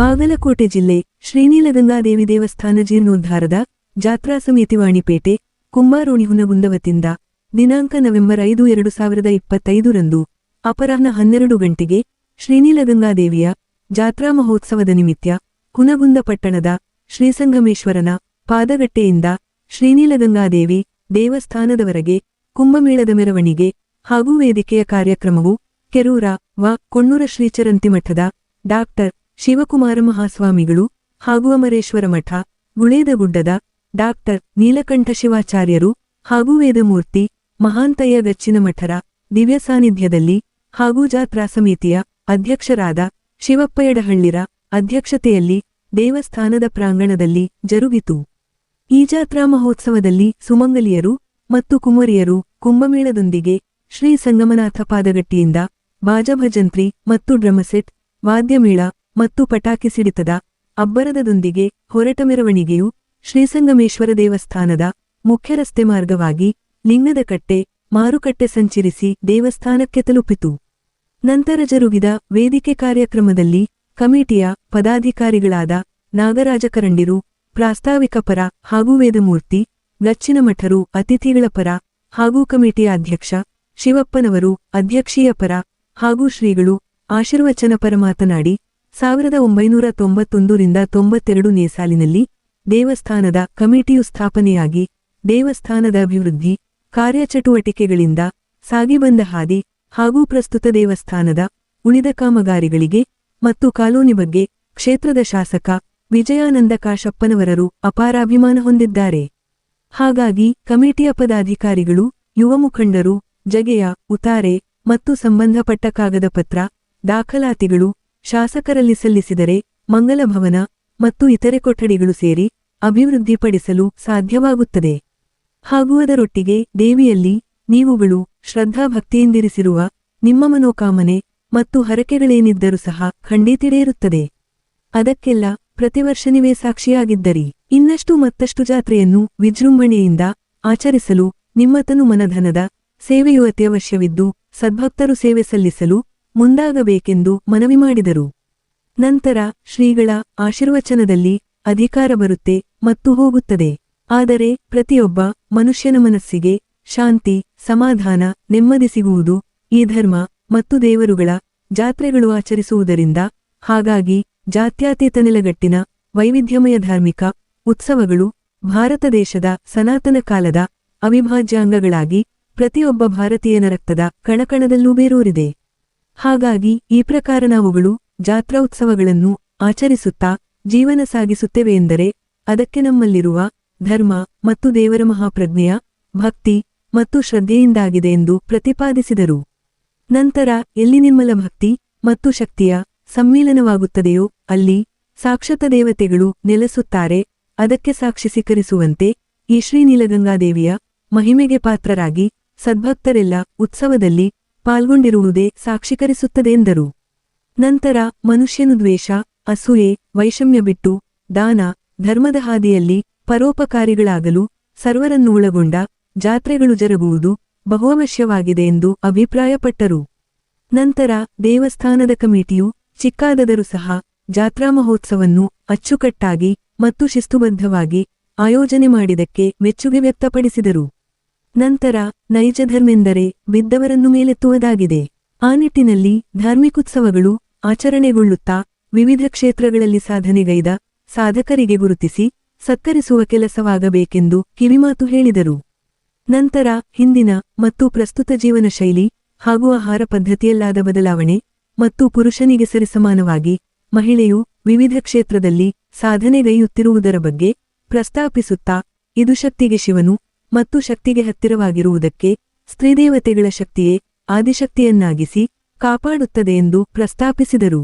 ಬಾಗಲಕೋಟೆ ಜಿಲ್ಲೆ ಶ್ರೀನೀಲಗಂಗಾದೇವಿ ದೇವಸ್ಥಾನ ಜೀರ್ಣೋದ್ಧಾರದ ಜಾತ್ರಾ ಸಮಿತಿ ವಾಣಿಪೇಟೆ, ಕುಂಬಾರೋಣಿ ಹುನಗುಂದ ವತಿಯಿಂದ ದಿನಾಂಕ ನವೆಂಬರ್ ಐದು ಎರಡು ಸಾವಿರದ ಇಪ್ಪತ್ತೈದರಂದು ಅಪರಾಹ್ನ ಹನ್ನೆರಡು ಗಂಟೆಗೆ ಶ್ರೀನೀಲಗಂಗಾದೇವಿಯ ಜಾತ್ರಾ ಮಹೋತ್ಸವದ ನಿಮಿತ್ತ ಹುನಗುಂದ ಪಟ್ಟಣದ ಶ್ರೀಸಂಗಮೇಶ್ವರನ ಪಾದಗಟ್ಟೆಯಿಂದ ಶ್ರೀನೀಲಗಂಗಾದೇವಿ ದೇವಸ್ಥಾನದವರೆಗೆ ಕುಂಭಮೇಳದ ಮೆರವಣಿಗೆ ಹಾಗೂ ವೇದಿಕೆಯ ಕಾರ್ಯಕ್ರಮವು ಕೆರೂರ ವ ಕೊಣ್ಣೂರ ಶ್ರೀಚರಂತಿ ಮಠದ ಡಾಕ್ಟರ್ ಶಿವಕುಮಾರ ಮಹಾಸ್ವಾಮಿಗಳು ಹಾಗೂ ಅಮರೇಶ್ವರ ಮಠ ಗುಳೇದಗುಡ್ಡದ ಡಾಕ್ಟರ್ ನೀಲಕಂಠ ಶಿವಾಚಾರ್ಯರು ಹಾಗೂ ವೇದಮೂರ್ತಿ, ಮಹಾಂತಯ್ಯ ಗಚ್ಚಿನ ಮಠರ ದಿವ್ಯ ಸಾನ್ನಿಧ್ಯದಲ್ಲಿ ಹಾಗೂ ಜಾತ್ರಾ ಸಮಿತಿಯ ಅಧ್ಯಕ್ಷರಾದ ಶಿವಪ್ಪಯಡಹಳ್ಳಿರ ಅಧ್ಯಕ್ಷತೆಯಲ್ಲಿ ದೇವಸ್ಥಾನದ ಪ್ರಾಂಗಣದಲ್ಲಿ ಜರುಗಿತು. ಈ ಜಾತ್ರಾ ಮಹೋತ್ಸವದಲ್ಲಿ ಸುಮಂಗಲಿಯರು ಮತ್ತು ಕುಮರಿಯರು ಕುಂಭಮೇಳದೊಂದಿಗೆ ಶ್ರೀ ಸಂಗಮನಾಥ ಪಾದಗಟ್ಟಿಯಿಂದ ಬಾಜಭಜಂತ್ರಿ ಮತ್ತು ಡ್ರಮಸೆಟ್, ವಾದ್ಯಮೇಳ ಮತ್ತು ಪಟಾಕಿ ಸಿಡಿತದ ಅಬ್ಬರದದೊಂದಿಗೆ ಹೊರಟ ಮೆರವಣಿಗೆಯು ಶ್ರೀಸಂಗಮೇಶ್ವರ ದೇವಸ್ಥಾನದ ಮುಖ್ಯ ರಸ್ತೆ ಮಾರ್ಗವಾಗಿ ಲಿಂಗದ ಕಟ್ಟೆ, ಮಾರುಕಟ್ಟೆ ಸಂಚರಿಸಿ ದೇವಸ್ಥಾನಕ್ಕೆ ತಲುಪಿತು. ನಂತರ ಜರುಗಿದ ವೇದಿಕೆ ಕಾರ್ಯಕ್ರಮದಲ್ಲಿ ಕಮಿಟಿಯ ಪದಾಧಿಕಾರಿಗಳಾದ ನಾಗರಾಜ ಕರಂಡಿರು ಪ್ರಾಸ್ತಾವಿಕ ಪರ ಹಾಗೂ ವೇದಮೂರ್ತಿ ಗಚ್ಚಿನ ಮಠರು, ಅತಿಥಿಗಳ ಪರ ಹಾಗೂ ಕಮಿಟಿಯ ಅಧ್ಯಕ್ಷ, ಶಿವಪ್ಪನವರು, ಅಧ್ಯಕ್ಷೀಯ ಪರ ಹಾಗೂ ಶ್ರೀಗಳು ಆಶೀರ್ವಚನ ಪರ ಮಾತನಾಡಿ ಸಾವಿರದ ಒಂಬೈನೂರ ತೊಂಬತ್ತೊಂದರಿಂದ ತೊಂಬತ್ತೆರಡು ನೇಸಾಲಿನಲ್ಲಿ ದೇವಸ್ಥಾನದ ಕಮಿಟಿಯು ಸ್ಥಾಪನೆಯಾಗಿ ದೇವಸ್ಥಾನದ ಅಭಿವೃದ್ಧಿ ಕಾರ್ಯಚಟುವಟಿಕೆಗಳಿಂದ ಸಾಗಿಬಂದ ಹಾದಿ ಹಾಗೂ ಪ್ರಸ್ತುತ ದೇವಸ್ಥಾನದ ಉಳಿದ ಕಾಮಗಾರಿಗಳಿಗೆ ಮತ್ತು ಕಾಲೋನಿ ಬಗ್ಗೆ ಕ್ಷೇತ್ರದ ಶಾಸಕ ವಿಜಯಾನಂದ ಕಾಶಪ್ಪನವರರು ಅಪಾರಾಭಿಮಾನ ಹೊಂದಿದ್ದಾರೆ. ಹಾಗಾಗಿ ಕಮಿಟಿಯ ಪದಾಧಿಕಾರಿಗಳು, ಯುವ ಮುಖಂಡರು, ಜಗೆಯ, ಉತಾರೆ ಮತ್ತು ಸಂಬಂಧಪಟ್ಟ ಕಾಗದ ಪತ್ರ, ದಾಖಲಾತಿಗಳು ಶಾಸಕರಲ್ಲಿ ಸಲ್ಲಿಸಿದರೆ ಮಂಗಲಭವನ ಮತ್ತು ಇತರೆ ಕೊಠಡಿಗಳು ಸೇರಿ ಅಭಿವೃದ್ಧಿಪಡಿಸಲು ಸಾಧ್ಯವಾಗುತ್ತದೆ. ಹಾಗೂ ಅದರೊಟ್ಟಿಗೆ ದೇವಿಯಲ್ಲಿ ನೀವುಗಳು ಶ್ರದ್ಧಾಭಕ್ತಿಯಿಂದಿರಿಸಿರುವ ನಿಮ್ಮ ಮನೋಕಾಮನೆ ಮತ್ತು ಹರಕೆಗಳೇನಿದ್ದರೂ ಸಹ ಖಂಡಿತಿಡೆಯಿರುತ್ತದೆ ಅದಕ್ಕೆಲ್ಲ ಪ್ರತಿವರ್ಷ ನೀವೇ ಸಾಕ್ಷಿಯಾಗಿದ್ದರಿ. ಇನ್ನಷ್ಟು ಮತ್ತಷ್ಟು ಜಾತ್ರೆಯನ್ನು ವಿಜೃಂಭಣೆಯಿಂದ ಆಚರಿಸಲು ನಿಮ್ಮತನು ಮನಧನದ ಸೇವೆಯು ಅತ್ಯವಶ್ಯವಿದ್ದು ಸದ್ಭಕ್ತರು ಸೇವೆ ಸಲ್ಲಿಸಲು ಮುಂದಾಗಬೇಕೆಂದು ಮನವಿ ಮಾಡಿದರು. ನಂತರ ಶ್ರೀಗಳ ಆಶೀರ್ವಚನದಲ್ಲಿ ಅಧಿಕಾರ ಬರುತ್ತೆ ಮತ್ತು ಹೋಗುತ್ತದೆ. ಆದರೆ ಪ್ರತಿಯೊಬ್ಬ ಮನುಷ್ಯನ ಮನಸ್ಸಿಗೆ ಶಾಂತಿ, ಸಮಾಧಾನ, ನೆಮ್ಮದಿ ಸಿಗುವುದು ಈ ಧರ್ಮ ಮತ್ತು ದೇವರುಗಳ ಜಾತ್ರೆಗಳು ಆಚರಿಸುವುದರಿಂದ. ಹಾಗಾಗಿ ಜಾತ್ಯಾತೀತ ನೆಲೆಗಟ್ಟಿನ ವೈವಿಧ್ಯಮಯ ಧಾರ್ಮಿಕ ಉತ್ಸವಗಳು ಭಾರತ ದೇಶದ ಸನಾತನ ಕಾಲದ ಅವಿಭಾಜ್ಯ ಅಂಗಗಳಾಗಿ ಪ್ರತಿಯೊಬ್ಬ ಭಾರತೀಯನ ರಕ್ತದ ಕಣಕಣದಲ್ಲೂ ಬೇರೂರಿದೆ. ಹಾಗಾಗಿ ಈ ಪ್ರಕಾರ ನಾವುಗಳು ಜಾತ್ರೋತ್ಸವಗಳನ್ನು ಆಚರಿಸುತ್ತಾ ಜೀವನ ಸಾಗಿಸುತ್ತೇವೆ ಎಂದರೆ ಅದಕ್ಕೆ ನಮ್ಮಲ್ಲಿರುವ ಧರ್ಮ ಮತ್ತು ದೇವರ ಮಹಾಪ್ರಜ್ಞೆಯ ಭಕ್ತಿ ಮತ್ತು ಶ್ರದ್ಧೆಯಿಂದಾಗಿದೆ ಎಂದು ಪ್ರತಿಪಾದಿಸಿದರು. ನಂತರ ಎಲ್ಲಿ ನಿಮ್ಮಲ ಭಕ್ತಿ ಮತ್ತು ಶಕ್ತಿಯ ಸಮ್ಮಿಲನವಾಗುತ್ತದೆಯೋ ಅಲ್ಲಿ ಸಾಕ್ಷತ ದೇವತೆಗಳು ನೆಲೆಸುತ್ತಾರೆ, ಅದಕ್ಕೆ ಸಾಕ್ಷಿ ಸ್ವೀಕರಿಸುವಂತೆ ಈ ಶ್ರೀನೀಲಗಂಗಾದೇವಿಯ ಮಹಿಮೆಗೆ ಪಾತ್ರರಾಗಿ ಸದ್ಭಕ್ತರೆಲ್ಲ ಉತ್ಸವದಲ್ಲಿ ಪಾಲ್ಗೊಂಡಿರುವುದೇ ಸಾಕ್ಷೀಕರಿಸುತ್ತದೆ ಎಂದರು. ನಂತರ ಮನುಷ್ಯನು ದ್ವೇಷ, ಅಸೂಯೆ, ವೈಷಮ್ಯ ಬಿಟ್ಟು ದಾನ, ಧರ್ಮದ ಹಾದಿಯಲ್ಲಿ ಪರೋಪಕಾರಿಗಳಾಗಲು ಸರ್ವರನ್ನು ಒಳಗೊಂಡ ಜಾತ್ರೆಗಳು ಜರುಗುವುದು ಬಹುವಶ್ಯವಾಗಿದೆ ಎಂದು ಅಭಿಪ್ರಾಯಪಟ್ಟರು. ನಂತರ ದೇವಸ್ಥಾನದ ಕಮಿಟಿಯು ಚಿಕ್ಕಾದದರೂ ಸಹ ಜಾತ್ರಾ ಮಹೋತ್ಸವನ್ನು ಅಚ್ಚುಕಟ್ಟಾಗಿ ಮತ್ತು ಶಿಸ್ತುಬದ್ಧವಾಗಿ ಆಯೋಜನೆ ಮಾಡಿದಕ್ಕೆ ಮೆಚ್ಚುಗೆ ವ್ಯಕ್ತಪಡಿಸಿದರು. ನಂತರ ನೈಜ ಧರ್ಮೆಂದರೆ ಬಿದ್ದವರನ್ನು ಮೇಲೆತ್ತುವುದಾಗಿದೆ. ಆ ನಿಟ್ಟಿನಲ್ಲಿ ಧಾರ್ಮಿಕೋತ್ಸವಗಳು ಆಚರಣೆಗೊಳ್ಳುತ್ತಾ ವಿವಿಧ ಕ್ಷೇತ್ರಗಳಲ್ಲಿ ಸಾಧನೆಗೈದ ಸಾಧಕರಿಗೆ ಗುರುತಿಸಿ ಸತ್ಕರಿಸುವ ಕೆಲಸವಾಗಬೇಕೆಂದು ಕಿವಿಮಾತು ಹೇಳಿದರು. ನಂತರ ಹಿಂದಿನ ಮತ್ತು ಪ್ರಸ್ತುತ ಜೀವನ ಶೈಲಿ ಹಾಗೂ ಆಹಾರ ಪದ್ಧತಿಯಲ್ಲಾದ ಬದಲಾವಣೆ ಮತ್ತು ಪುರುಷನಿಗೆ ಸರಿಸಮಾನವಾಗಿ ಮಹಿಳೆಯು ವಿವಿಧ ಕ್ಷೇತ್ರದಲ್ಲಿ ಸಾಧನೆಗೈಯುತ್ತಿರುವುದರ ಬಗ್ಗೆ ಪ್ರಸ್ತಾಪಿಸುತ್ತಾ ಇದು ಶಕ್ತಿಗೆ ಶಿವನು ಮತ್ತು ಶಕ್ತಿಗೆ ಹತ್ತಿರವಾಗಿರುವುದಕ್ಕೆ ಸ್ತ್ರೀದೇವತೆಗಳ ಶಕ್ತಿಯೇ ಆದಿಶಕ್ತಿಯನ್ನಾಗಿಸಿ ಕಾಪಾಡುತ್ತದೆ ಎಂದು ಪ್ರಸ್ತಾಪಿಸಿದರು.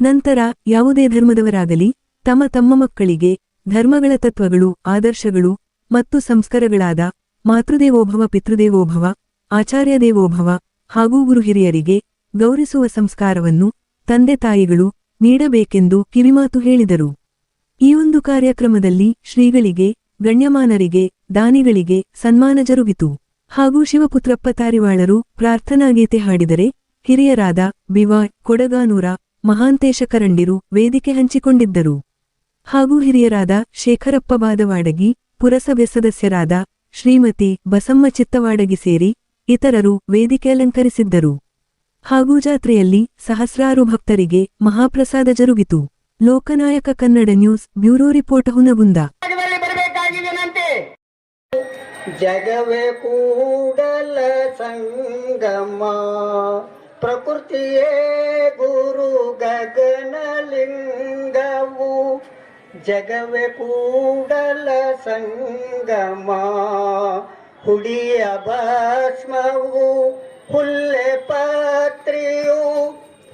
ನಂತರ ಯಾವುದೇ ಧರ್ಮದವರಾಗಲಿ ತಮ್ಮ ತಮ್ಮ ಮಕ್ಕಳಿಗೆ ಧರ್ಮಗಳ ತತ್ವಗಳು, ಆದರ್ಶಗಳು ಮತ್ತು ಸಂಸ್ಕಾರಗಳಾದ ಮಾತೃದೇವೋಭವ, ಪಿತೃದೇವೋಭವ ಆಚಾರ್ಯ ದೇವೋಭವ ಹಾಗೂ ಗುರು ಹಿರಿಯರಿಗೆ ಗೌರಿಸುವ ಸಂಸ್ಕಾರವನ್ನು ತಂದೆ ತಾಯಿಗಳು ನೀಡಬೇಕೆಂದು ಕಿವಿಮಾತು ಹೇಳಿದರು. ಈ ಒಂದು ಕಾರ್ಯಕ್ರಮದಲ್ಲಿ ಶ್ರೀಗಳಿಗೆ, ಗಣ್ಯಮಾನರಿಗೆ ದಾನಿಗಳಿಗೆ ಸನ್ಮಾನ ಜರುಗಿತು. ಹಾಗೂ ಶಿವಪುತ್ರಪ್ಪ ತಾರಿವಾಳರು ಪ್ರಾರ್ಥನಾ ಗೀತೆ ಹಾಡಿದರೆ ಹಿರಿಯರಾದ ಬಿವಾಯ್ ಕೊಡಗಾನೂರ ಮಹಾಂತೇಶ ಕರಂಡಿರು ವೇದಿಕೆ ಹಂಚಿಕೊಂಡಿದ್ದರು. ಹಾಗೂ ಹಿರಿಯರಾದ ಶೇಖರಪ್ಪ ಬಾದವಾಡಗಿ ಪುರಸಭೆ ಸದಸ್ಯರಾದ ಶ್ರೀಮತಿ ಬಸಮ್ಮ ಚಿತ್ತವಾಡಗಿ ಸೇರಿ ಇತರರು ವೇದಿಕೆ ಅಲಂಕರಿಸಿದ್ದರು. ಹಾಗೂ ಜಾತ್ರೆಯಲ್ಲಿ ಸಹಸ್ರಾರು ಭಕ್ತರಿಗೆ ಮಹಾಪ್ರಸಾದ ಜರುಗಿತು. Lokanayaka Kannada news bureau report Hungund. ಜಗವೇ ಕೂಡಲ ಸಂಗಮ, ಪ್ರಕೃತಿಯೇ ಗುರು ಗಗನಲಿಂಗವು. ಜಗವೇ ಕೂಡಲ ಸಂಗಮ, ಹುಡಿಯ ಭಸ್ಮವು, ಹುಲ್ಲೆ ಪಾತ್ರಿಯು.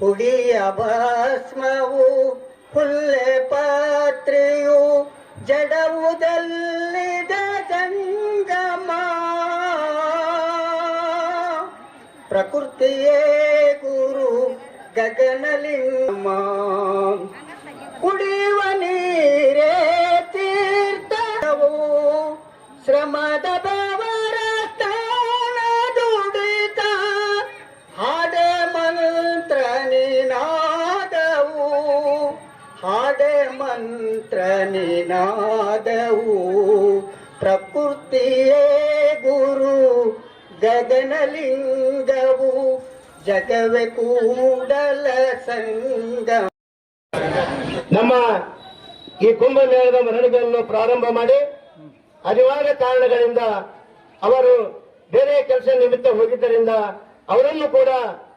ಹುಡಿಯ ಭಸ್ಮವು, ಹುಲ್ಲೆ ಪಾತ್ರೆಯು ಜಡವುದಲ್ಲಿದ ಪ್ರಕೃತಿಯೇ ಗುರು ಗಗನಲಿಂಗಮ್ಮ ಕುಡಿಯುವ ನೀರೇ ತೀರ್ಥವು. ಶ್ರಮದ ಬವರ ಸ್ಥಾನ ದುಡಿತ. ಹಾಡೆ ಮಂತ್ರ ನಿನಾದವು ಹಾಡೆ ಮಂತ್ರ ಪ್ರಕೃತಿಯೇ ಗಗನಲಿಂಗವು ಜಗವೇ ಕೂಡಲ ಸಂಗ ನಮ್ಮ ಈ ಕುಂಭಮೇಳದ ಮೆರವಣಿಗೆಯನ್ನು ಪ್ರಾರಂಭ ಮಾಡಿ ಅನಿವಾರ್ಯ ಕಾರಣಗಳಿಂದ ಅವರು ಬೇರೆ ಕೆಲಸ ನಿಮಿತ್ತ ಹೋಗಿದ್ದರಿಂದ ಅವರನ್ನು ಕೂಡ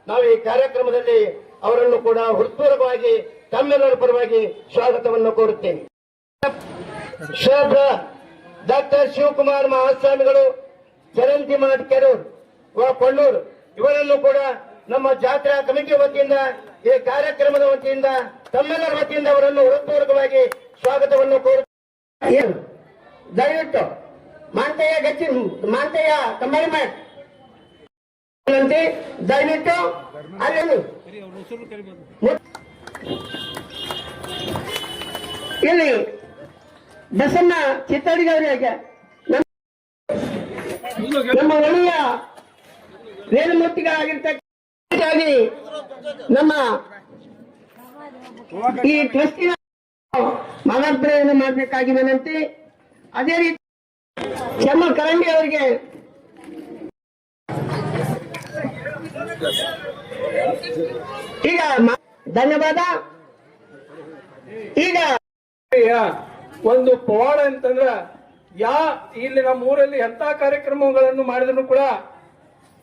ನಾವು ಈ ಕಾರ್ಯಕ್ರಮದಲ್ಲಿ ಅವರನ್ನು ಕೂಡ ಹೃತ್ಪೂರ್ವಕವಾಗಿ ತಮ್ಮೆಲ್ಲರ ಪರವಾಗಿ ಸ್ವಾಗತವನ್ನು ಕೋರುತ್ತೇನೆ. ಶೋಭ ಡಾಕ್ಟರ್ ಶಿವಕುಮಾರ್ ಮಹಾಸ್ವಾಮಿಗಳು ಜಯಂತಿ ಮಾಡ್ ಕೆರೂರ್ ಕೊಳ್ಳೂರು ಇವರನ್ನು ಕೂಡ ನಮ್ಮ ಜಾತ್ರಾ ಕಮಿಟಿ ವತಿಯಿಂದ, ಈ ಕಾರ್ಯಕ್ರಮದ ವತಿಯಿಂದ, ತಮ್ಮೆಲ್ಲರ ವತಿಯಿಂದ ಅವರನ್ನು ಹೃತ್ಪೂರ್ವಕವಾಗಿ ಸ್ವಾಗತವನ್ನು ಕೋರು ದಯವಿಟ್ಟು ಮಾಂತಯ್ಯ ಗಚ್ಚಿ ಮಾಂತಯ್ಯ ಕಂಬಳಿ ಮಾಡಿ. ದಯವಿಟ್ಟು ಅಲ್ಲಿ ಇಲ್ಲಿ ಬಸಮ್ಮ ಚಿತ್ತಡಿಗೆ ನಮ್ಮ ಒಳ್ಳೆಯ ವೇಣುಮೂರ್ತಿಗಳಾಗಿರ್ತಕ್ಕಂಥ ನಮ್ಮ ಈ ಟ್ರಸ್ಟಿನ ಮಾಲಾರ್ಪಣೆಯನ್ನು ಮಾಡಬೇಕಾಗಿ ವಿನಂತಿ. ಅದೇ ರೀತಿ ಶಮ್ಮ ಕರಂಡಿ ಅವರಿಗೆ ಈಗ ಧನ್ಯವಾದ. ಈಗ ಒಂದು ಪವಾಡ ಅಂತಂದ್ರ ಯಾ, ಇಲ್ಲಿ ನಮ್ಮ ಊರಲ್ಲಿ ಎಂತ ಕಾರ್ಯಕ್ರಮಗಳನ್ನು ಮಾಡಿದ್ರು ಕೂಡ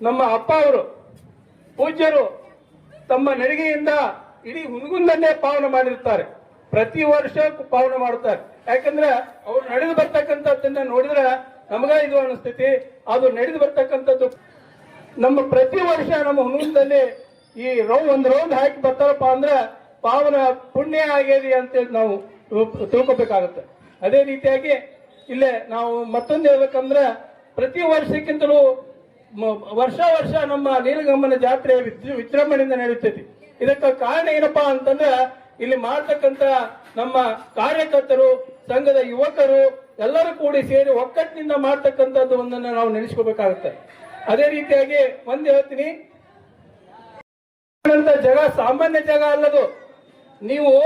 ನಮ್ಮ ಅಪ್ಪ ಅವರು, ಪೂಜ್ಯರು ತಮ್ಮ ನಡಿಗೆಯಿಂದ ಇಡೀ ಹುನಗುಂದನ್ನೇ ಪಾವನ ಮಾಡಿರ್ತಾರೆ ಪ್ರತಿ ವರ್ಷ ಪಾವನ ಮಾಡುತ್ತಾರೆ. ಯಾಕಂದ್ರೆ ಅವ್ರು ನಡೆದು ಬರ್ತಕ್ಕಂಥದ್ದನ್ನ ನೋಡಿದ್ರೆ ನಮಗ ಇದು ಅನಿಸ್ತೈತಿ. ಅದು ನಡೆದು ಬರ್ತಕ್ಕಂಥದ್ದು ನಮ್ಮ ಪ್ರತಿ ವರ್ಷ ನಮ್ಮ ಹುನಗುಂದಲ್ಲಿ ಈ ರೌ, ಒಂದು ರೌಂಡ್ ಹಾಕಿ ಬರ್ತಾರಪ್ಪ ಅಂದ್ರೆ ಪಾವನ ಪುಣ್ಯ ಆಗ್ಯದಿ ಅಂತೇಳಿ ನಾವು ತಿಳ್ಕೊ- ತಿಳ್ಕೊಬೇಕಾಗುತ್ತೆ. ಅದೇ ರೀತಿಯಾಗಿ ಇಲ್ಲೇ ನಾವು ಮತ್ತೊಂದು ಹೇಳ್ಬೇಕಂದ್ರೆ ಪ್ರತಿ ವರ್ಷಕ್ಕಿಂತಲೂ ವರ್ಷ ವರ್ಷ ನಮ್ಮ ನೀಲಗಮ್ಮನ ಜಾತ್ರೆ ವಿಜೃ- ವಿಜೃಂಭಣೆಯಿಂದ ನಡೆಯುತ್ತೈತಿ. ಇದಕ್ಕೆ ಕಾರಣ ಏನಪ್ಪಾ ಅಂತಂದ್ರೆ ಇಲ್ಲಿ ಮಾಡ್ತಕ್ಕಂತ ನಮ್ಮ ಕಾರ್ಯಕರ್ತರು, ಸಂಘದ ಯುವಕರು, ಎಲ್ಲರೂ ಕೂಡಿ ಸೇರಿ ಒಕ್ಕಟ್ಟಿನಿಂದ ಮಾಡ್ತಕ್ಕಂಥದ್ದು ಒಂದನ್ನು ನಾವು ನೆನೆಸ್ಕೋಬೇಕಾಗುತ್ತೆ. ಅದೇ ರೀತಿಯಾಗಿ ಒಂದು ಹೇಳ್ತೀನಿ. ಜಗ, ಸಾಮಾನ್ಯ ಜಗ ಅಲ್ಲದು. ನೀವು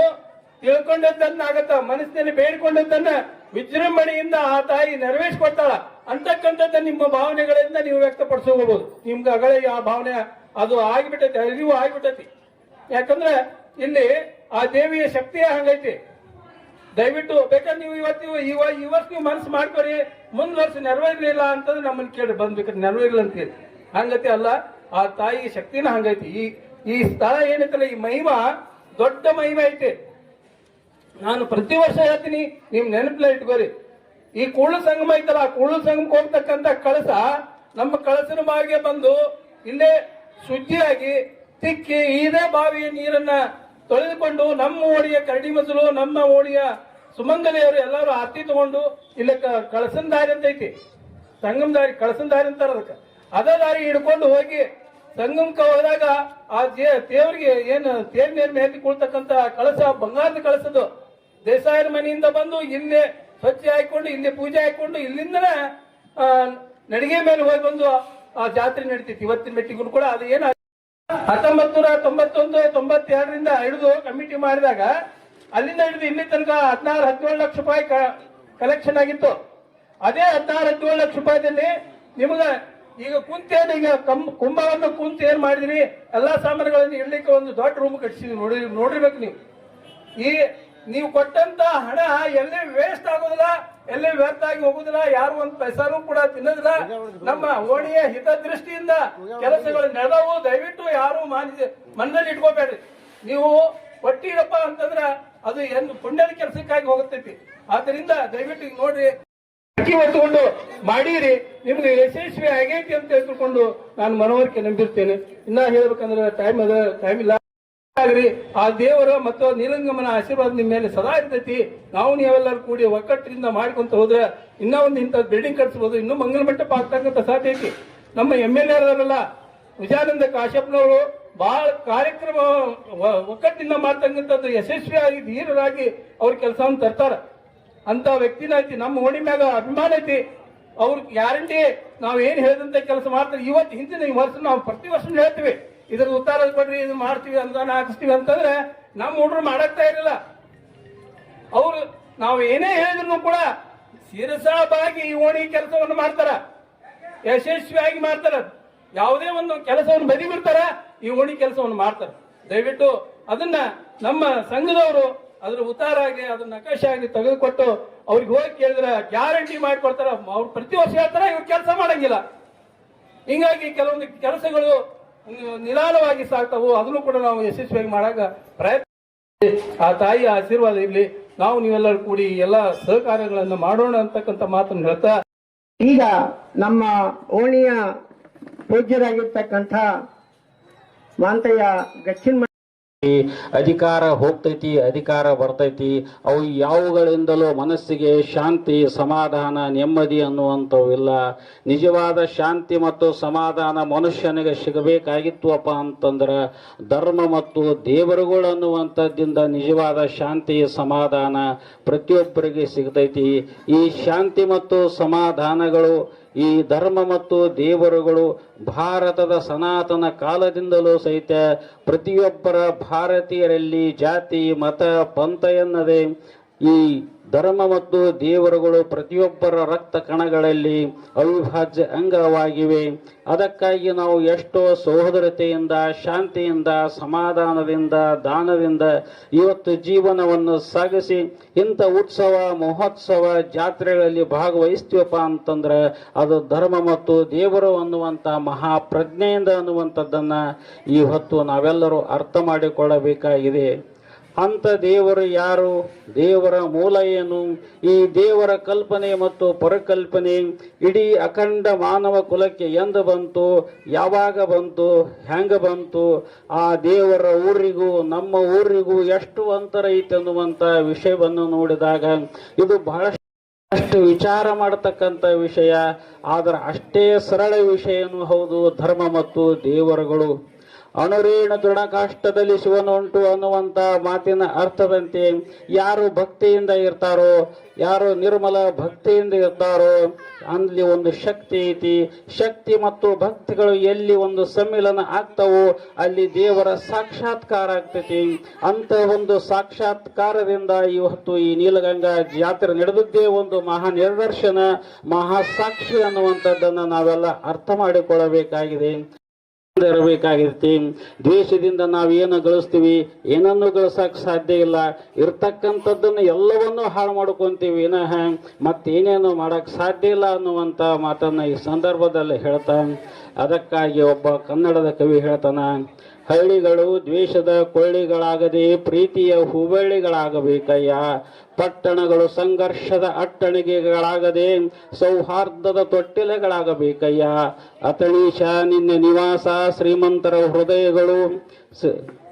ತಿಳ್ಕೊಂಡದ್ದನ್ನ ಆಗತ್ತ ಮನಸ್ಸಿನಲ್ಲಿ ಬೇಡಿಕೊಂಡದ್ದನ್ನ ವಿಜೃಂಭಣೆಯಿಂದ ಆ ತಾಯಿ ನೆರವೇರಿಸ್ಕೊಡ್ತಾಳ ಅಂತಕ್ಕಂಥದ್ದು ನಿಮ್ಮ ಭಾವನೆಗಳಿಂದ ನೀವು ವ್ಯಕ್ತಪಡಿಸ್ಕೋಬಹುದು ನಿಮ್ಗೆ ಅಗಳೇ ಆ ಭಾವನೆ ಅದು ಆಗಿಬಿಟ್ಟೈತಿ, ಅರಿವು ಆಗಿಬಿಟ್ಟೈತಿ. ಯಾಕಂದ್ರೆ ಇಲ್ಲಿ ಆ ದೇವಿಯ ಶಕ್ತಿಯೇ ಹಂಗೈತಿ. ದಯವಿಟ್ಟು ಬೇಕಾದ್ರೆ ನೀವು ಇವತ್ತು ಇವ ಈ ವರ್ಷ ನೀವು ಮನಸ್ಸು ಮಾಡ್ಕೊರಿ, ಮುಂದ್ ವರ್ಷ ನೆರವೇರ್ಲಿಲ್ಲ ಅಂತಂದ್ರೆ ನಮ್ಮನ್ನ ಕೇಳಿ ಬಂದ್ಬೇಕಾದ್ರೆ ನೆರವೇರಿಲ್ಲ ಅಂತ ಹೇಳಿ. ಹಂಗತಿ ಅಲ್ಲ, ಆ ತಾಯಿ ಶಕ್ತಿನ ಹಂಗೈತಿ. ಈ ಈ ಸ್ಥಳ ಏನೈತಲ್ಲ, ಈ ಮಹಿಮಾ ದೊಡ್ಡ ಮಹಿಮೆ ಐತಿ. ನಾನು ಪ್ರತಿ ವರ್ಷ ಹೇಳ್ತೀನಿ, ನಿಮ್ ನೆನಪಲ್ಲ ಇಟ್ಕೋರಿ. ಈ ಕುಳ್ಳು ಸಂಗಮ ಐತಲ್ಲ, ಆ ಕೂಳು ಸಂಗಮಕ್ಕೆ ಹೋಗ್ತಕ್ಕಂತ ಕಳಸ ನಮ್ಮ ಕಳಸನ ಬಾವಿಗೆ ಬಂದು ಇಲ್ಲೇ ಶುಚಿಯಾಗಿ ತಿಕ್ಕಿ ಇದೇ ಬಾವಿಯ ನೀರನ್ನ ತೊಳೆದುಕೊಂಡು ನಮ್ಮ ಓಣಿಯ ಕರಡಿ ಮಸಲು, ನಮ್ಮ ಓಣಿಯ ಸುಮಂಗಲಿಯವರು ಎಲ್ಲರೂ ಆರ್ತಿ ತಗೊಂಡು ಇಲ್ಲ ಕಳಸನ್ ದಾರಿ ಅಂತ ಐತಿ. ಸಂಗಮ್ ದಾರಿ, ಕಳಸನ್ ದಾರಿ ಅಂತಾರ ಅದಕ್ಕೆ. ಅದೇ ದಾರಿ ಹಿಡ್ಕೊಂಡು ಹೋಗಿ ಸಂಗಮಕ್ಕೆ ಹೋದಾಗ ಆ ದೇವ್ರಿಗೆ ಏನು ತೇರ್ ಮೇಲೆ ಮೇಲೆ ಕುಳ್ತಕ್ಕಂತ ಕಳಸ, ಬಂಗಾರದ ಕಳಸದು ದೇಸಾಯರ ಮನೆಯಿಂದ ಬಂದು ಇಲ್ಲೇ ಸ್ವಚ್ಛ ಹಾಕೊಂಡು ಇಲ್ಲೇ ಪೂಜೆ ಹಾಕೊಂಡು ಇಲ್ಲಿಂದನೇ ನಡಿಗೆ ಮೇಲೆ ಹೋಗಿ ಬಂದು ಆ ಜಾತ್ರೆ ನಡೀತೈತಿ. ಇವತ್ತಿನ ಮೆಟ್ಟಿಗೂ ಕೂಡ ಅದು ಏನು ಹತ್ತೊಂಬತ್ ನೂರ ತೊಂಬತ್ತೊಂದು, ತೊಂಬತ್ತೆರಡರಿಂದ ಹಿಡಿದು ಕಮಿಟಿ ಮಾಡಿದಾಗ ಅಲ್ಲಿಂದ ಹಿಡಿದು ಇಲ್ಲಿ ತನಕ ಹದಿನಾರು, ಹದಿನೇಳು ಲಕ್ಷ ರೂಪಾಯಿ ಕಲೆಕ್ಷನ್ ಆಗಿತ್ತು. ಅದೇ ಹದಿನಾರು, ಹದಿನೇಳು ಲಕ್ಷ ರೂಪಾಯಿದಲ್ಲಿ ನಿಮಗ ಈಗ ಕುಂತೇನು ಈಗ ಕಂ ಕುಂಭವನ್ನು ಕುಂತ ಏನ್ ಮಾಡಿದಿರಿ? ಎಲ್ಲಾ ಸಾಮಾನುಗಳನ್ನು ಇಡ್ಲಿಕ್ಕೆ ಒಂದು ದೊಡ್ಡ ರೂಮ್ ಕಟ್ಸಿದ್ವಿ ನೋಡಿ, ನೋಡಿರ್ಬೇಕು ನೀವು. ಈ ನೀವು ಕೊಟ್ಟಂತ ಹಣ ಎಲ್ಲಿ ವೇಸ್ಟ್ ಆಗೋದಿಲ್ಲ ಎಲ್ಲಿ ವ್ಯರ್ಥ ಆಗಿ ಹೋಗುದಿಲ್ಲ ಯಾರು ಒಂದ್ ಪೈಸಾನು ಕೂಡ ತಿನ್ನೋದಿಲ್ಲ. ನಮ್ಮ ಓಣಿಯ ಹಿತದೃಷ್ಟಿಯಿಂದ ಕೆಲಸಗಳು ನಡೆದವು. ದಯವಿಟ್ಟು ಯಾರು ಮಾನಿ ಮನದಲ್ಲಿ ಇಟ್ಕೋಬೇಡ್ರಿ. ನೀವು ಕೊಟ್ಟಿರಪ್ಪ ಅಂತಂದ್ರ ಅದು ಏನು ಪುಣ್ಯದ ಕೆಲಸಕ್ಕಾಗಿ ಹೋಗುತ್ತೈತಿ. ಆದ್ರಿಂದ ದಯವಿಟ್ಟು ಈಗ ನೋಡ್ರಿ. ಅಕ್ಕಿ ಹೊತ್ತುಕೊಂಡು ಮಾಡಿರಿ. ನಿಮ್ಗೆ ಯಶಸ್ವಿ ಆಗೈತಿ ಅಂತ ತಿಳ್ಕೊಂಡು ನಾನು ಮನವರಿಕೆ ನಂಬಿರ್ತೇನೆ. ಇನ್ನ ಹೇಳ್ಬೇಕಂದ್ರೆ ಟೈಮ್ ಅದ ಟೈಮ್ ಇಲ್ಲ. ಆ ದೇವರ ಮತ್ತು ನೀಲಂಗಮನ ಆಶೀರ್ವಾದ ನಿಮ್ಮ ಮೇಲೆ ಸದಾ ಇರ್ತೈತಿ. ನಾವು ನೀವೆಲ್ಲರೂ ಕೂಡಿ ಒಕ್ಕಟ್ಟಿನಿಂದ ಮಾಡ್ಕೊಂತ ಹೋದ್ರೆ ಇನ್ನ ಒಂದು ಇಂಥ ಬಿಲ್ಡಿಂಗ್ ಕಟ್ಸ್ಬೋದು. ಇನ್ನೂ ಮಂಗಲ ಮಂಟಪ ಆಗ್ತಕ್ಕಂಥ ಸಾಧ್ಯ ಐತಿ. ನಮ್ಮ ಎಂ ಎಲ್ ಎ ಅವರಲ್ಲ ವಿಜಯಾನಂದ ಕಾಶ್ಯಪ್ನವರು ಬಹಳ ಕಾರ್ಯಕ್ರಮ ಒಕ್ಕಟ್ಟಿನಿಂದ ಮಾಡ್ತಕ್ಕಂಥದ್ದು ಯಶಸ್ವಿಯಾಗಿ, ಧೀರರಾಗಿ ಅವ್ರ ಕೆಲಸವನ್ನು ತರ್ತಾರ. ಅಂತ ವ್ಯಕ್ತಿನ ಐತಿ. ನಮ್ಮ ಓಣಿ ಮ್ಯಾಗ ಅಭಿಮಾನ ಐತಿ. ಅವ್ರ ಗ್ಯಾರಂಟಿ ನಾವು ಏನ್ ಹೇಳಿದಂತ ಕೆಲಸ ಮಾಡ್ತಾರೆ. ಇವತ್ತು ಹಿಂದಿನ ಈ ವರ್ಷ ನಾವು ಪ್ರತಿ ವರ್ಷ ಹೇಳ್ತೀವಿ. ಇದ್ರ ಉತ್ತಾರ ಕೊಡ್ರಿ ಇದು ಮಾಡ್ತೀವಿ ಅನುದಾನ ಹಾಕಿಸ್ತೀವಿ ಅಂತಂದ್ರೆ ನಮ್ಮ ಹುಡುಗರು ಮಾಡಕ್ತಾ ಇರಲಿಲ್ಲ. ಅವರು ನಾವು ಏನೇ ಹೇಳಿದ್ರು ಕೂಡ ಶಿರಸಾಬಾಗಿ ಈ ಓಣಿ ಕೆಲಸವನ್ನು ಮಾಡ್ತಾರ. ಯಶಸ್ವಿಯಾಗಿ ಮಾಡ್ತಾರ. ಯಾವುದೇ ಒಂದು ಕೆಲಸವನ್ನು ಬದಿ ಬಿಡ್ತಾರ ಈ ಓಣಿ ಕೆಲಸವನ್ನು ಮಾಡ್ತಾರ. ದಯವಿಟ್ಟು ಅದನ್ನ ನಮ್ಮ ಸಂಘದವರು ಅದ್ರ ಉತ್ತಾರ ಆಗಿ ಅದ್ರ ನಕಾಶೆ ಆಗಿ ತೆಗೆದುಕೊಟ್ಟು ಅವ್ರಿಗೆ ಹೋಗಿ ಕೇಳಿದ್ರೆ ಗ್ಯಾರಂಟಿ ಮಾಡಿಕೊಡ್ತಾರ. ಅವ್ರು ಪ್ರತಿ ವರ್ಷ ಹೇಳ್ತಾರ, ಇವ್ರು ಕೆಲಸ ಮಾಡಂಗಿಲ್ಲ. ಹಿಂಗಾಗಿ ಕೆಲವೊಂದು ಕೆಲಸಗಳು ನಿಧಾನವಾಗಿ ಸಾಕ್ತಾವು, ಅದನ್ನು ಕೂಡ ನಾವು ಯಶಸ್ವಿಯಾಗಿ ಮಾಡಾಕ ಪ್ರಯತ್ನ ಆ ತಾಯಿಯ ಆಶೀರ್ವಾದ ಇರಲಿ. ನಾವು ನೀವೆಲ್ಲರೂ ಕೂಡಿ ಎಲ್ಲ ಸಹಕಾರ್ಯಗಳನ್ನು ಮಾಡೋಣ ಅಂತಕ್ಕಂಥ ಮಾತನ್ನು ಹೇಳ್ತಾ ಈಗ ನಮ್ಮ ಓಣಿಯ ಪೂಜ್ಯರಾಗಿರ್ತಕ್ಕಂಥ ಮಾಂತಯ್ಯ ಗಚ್ಚಿನ ಅಧಿಕಾರ ಹೋಗ್ತೈತಿ, ಅಧಿಕಾರ ಬರ್ತೈತಿ. ಅವು ಯಾವುಗಳಿಂದಲೂ ಮನಸ್ಸಿಗೆ ಶಾಂತಿ, ಸಮಾಧಾನ, ನೆಮ್ಮದಿ ಅನ್ನುವಂಥವಿಲ್ಲ ನಿಜವಾದ ಶಾಂತಿ ಮತ್ತು ಸಮಾಧಾನ ಮನುಷ್ಯನಿಗೆ ಸಿಗಬೇಕಾಗಿತ್ತುವಪ್ಪ ಅಂತಂದ್ರೆ ಧರ್ಮ ಮತ್ತು ದೇವರುಗಳು ಅನ್ನುವಂಥದ್ದಿಂದ ನಿಜವಾದ ಶಾಂತಿ, ಸಮಾಧಾನ ಪ್ರತಿಯೊಬ್ಬರಿಗೆ ಸಿಗ್ತೈತಿ. ಈ ಶಾಂತಿ ಮತ್ತು ಸಮಾಧಾನಗಳು ಈ ಧರ್ಮ ಮತ್ತು ದೇವರುಗಳು ಭಾರತದ ಸನಾತನ ಕಾಲದಿಂದಲೂ ಸಹಿತ ಪ್ರತಿಯೊಬ್ಬರ ಭಾರತೀಯರಲ್ಲಿ ಜಾತಿ, ಮತ, ಪಂಥ ಎನ್ನದೆ ಈ ಧರ್ಮ ಮತ್ತು ದೇವರುಗಳು ಪ್ರತಿಯೊಬ್ಬರ ರಕ್ತ ಕಣಗಳಲ್ಲಿ ಅವಿಭಾಜ್ಯ ಅಂಗವಾಗಿವೆ. ಅದಕ್ಕಾಗಿ ನಾವು ಎಷ್ಟೋ ಸಹೋದರತೆಯಿಂದ, ಶಾಂತಿಯಿಂದ, ಸಮಾಧಾನದಿಂದ, ದಾನದಿಂದ ಇವತ್ತು ಜೀವನವನ್ನು ಸಾಗಿಸಿ ಇಂಥ ಉತ್ಸವ, ಮಹೋತ್ಸವ ಜಾತ್ರೆಗಳಲ್ಲಿ ಭಾಗವಹಿಸ್ತೀವಪ್ಪ ಅಂತಂದ್ರೆ ಅದು ಧರ್ಮ ಮತ್ತು ದೇವರು ಅನ್ನುವಂಥ ಮಹಾಪ್ರಜ್ಞೆಯಿಂದ ಅನ್ನುವಂಥದ್ದನ್ನು ಇವತ್ತು ನಾವೆಲ್ಲರೂ ಅರ್ಥ ಮಾಡಿಕೊಳ್ಳಬೇಕಾಗಿದೆ. ಅಂತ ದೇವರು ಯಾರು? ದೇವರ ಮೂಲ ಏನು? ಈ ದೇವರ ಕಲ್ಪನೆ ಮತ್ತು ಪರಕಲ್ಪನೆ ಇಡೀ ಅಖಂಡ ಮಾನವ ಕುಲಕ್ಕೆ ಎಂದು ಬಂತು, ಯಾವಾಗ ಬಂತು, ಹೆಂಗೆ ಬಂತು? ಆ ದೇವರ ಊರಿಗೂ, ನಮ್ಮ ಊರಿಗೂ ಎಷ್ಟು ಅಂತರ ಐತೆ ಅನ್ನುವಂಥ ವಿಷಯವನ್ನು ನೋಡಿದಾಗ ಇದು ಬಹಳಷ್ಟು ವಿಚಾರ ಮಾಡತಕ್ಕಂಥ ವಿಷಯ. ಆದರೆ ಅಷ್ಟೇ ಸರಳ ವಿಷಯನೂ ಹೌದು, ಧರ್ಮ ಮತ್ತು ದೇವರುಗಳು. ಅಣುರೇಣ ದೃಢಕಾಷ್ಟದಲ್ಲಿ ಶಿವನುಂಟು ಅನ್ನುವಂಥ ಮಾತಿನ ಅರ್ಥದಂತೆ ಯಾರು ಭಕ್ತಿಯಿಂದ ಇರ್ತಾರೋ, ಯಾರು ನಿರ್ಮಲ ಭಕ್ತಿಯಿಂದ ಇರ್ತಾರೋ, ಅಲ್ಲಿ ಒಂದು ಶಕ್ತಿ ಐತಿ. ಶಕ್ತಿ ಮತ್ತು ಭಕ್ತಿಗಳು ಎಲ್ಲಿ ಒಂದು ಸಮ್ಮಿಲನ ಆಗ್ತವೋ ಅಲ್ಲಿ ದೇವರ ಸಾಕ್ಷಾತ್ಕಾರ ಆಗ್ತೈತಿ. ಅಂತ ಒಂದು ಸಾಕ್ಷಾತ್ಕಾರದಿಂದ ಇವತ್ತು ಈ ನೀಲಗಂಗಾ ಜಾತ್ರೆ ನಡೆದದ್ದೇ ಒಂದು ಮಹಾ ನಿರ್ದರ್ಶನ ಮಹಾ ಸಾಕ್ಷಿ ಅನ್ನುವಂಥದ್ದನ್ನು ನಾವೆಲ್ಲ ಅರ್ಥ ಮಾಡಿಕೊಳ್ಳಬೇಕಾಗಿದೆ. ಇರಬೇಕಾಗಿರ್ತಿ. ದ್ವೇಷದಿಂದ ಏನು ಗಳಿಸ್ತೀವಿ, ಏನನ್ನು ಗಳಿಸಕ್ ಸಾಧ್ಯ ಇಲ್ಲ. ಇರ್ತಕ್ಕಂಥದ್ದನ್ನು ಎಲ್ಲವನ್ನು ಹಾಳು ಮಾಡ್ಕೊತೀವಿ. ವಿನಃ ಮತ್ತೇನೇನು ಮಾಡಕ್ ಸಾಧ್ಯ ಇಲ್ಲ ಅನ್ನುವಂಥ ಮಾತನ್ನ ಈ ಸಂದರ್ಭದಲ್ಲಿ ಹೇಳ್ತಾ ಅದಕ್ಕಾಗಿ ಒಬ್ಬ ಕನ್ನಡದ ಕವಿ ಹೇಳ್ತಾನ ಹಳ್ಳಿಗಳು ದ್ವೇಷದ ಕೊಳ್ಳಿಗಳಾಗದೆ ಪ್ರೀತಿಯ ಹುಬಳ್ಳಿಗಳಾಗಬೇಕಯ್ಯ. ಪಟ್ಟಣಗಳು ಸಂಘರ್ಷದ ಅಟ್ಟಣಿಗೆಗಳಾಗದೆ ಸೌಹಾರ್ದದ ತೊಟ್ಟಿಲೆಗಳಾಗಬೇಕಯ್ಯ. ಅತಣೀಶ ನಿನ್ನ ನಿವಾಸ, ಶ್ರೀಮಂತರ ಹೃದಯಗಳು